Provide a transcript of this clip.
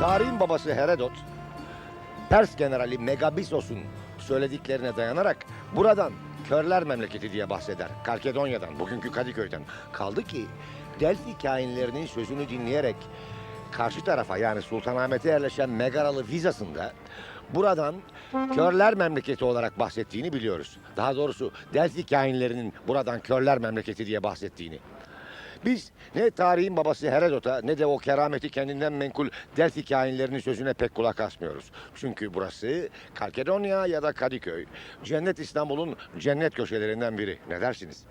Tarihin babası Herodot, Pers generali Megabisos'un söylediklerine dayanarak buradan körler memleketi diye bahseder. Kalkedonya'dan, bugünkü Kadıköy'den. Kaldı ki Delphi kainlerinin sözünü dinleyerek karşı tarafa yani Sultanahmet'e yerleşen Megaralı vizasında buradan körler memleketi olarak bahsettiğini biliyoruz. Daha doğrusu Delphi kainlerinin buradan körler memleketi diye bahsettiğini. Biz ne tarihin babası Herodot'a ne de o kerameti kendinden menkul Delphi kainlerinin sözüne pek kulak asmıyoruz. Çünkü burası Kalkedonya ya da Kadıköy. Cennet İstanbul'un cennet köşelerinden biri. Ne dersiniz?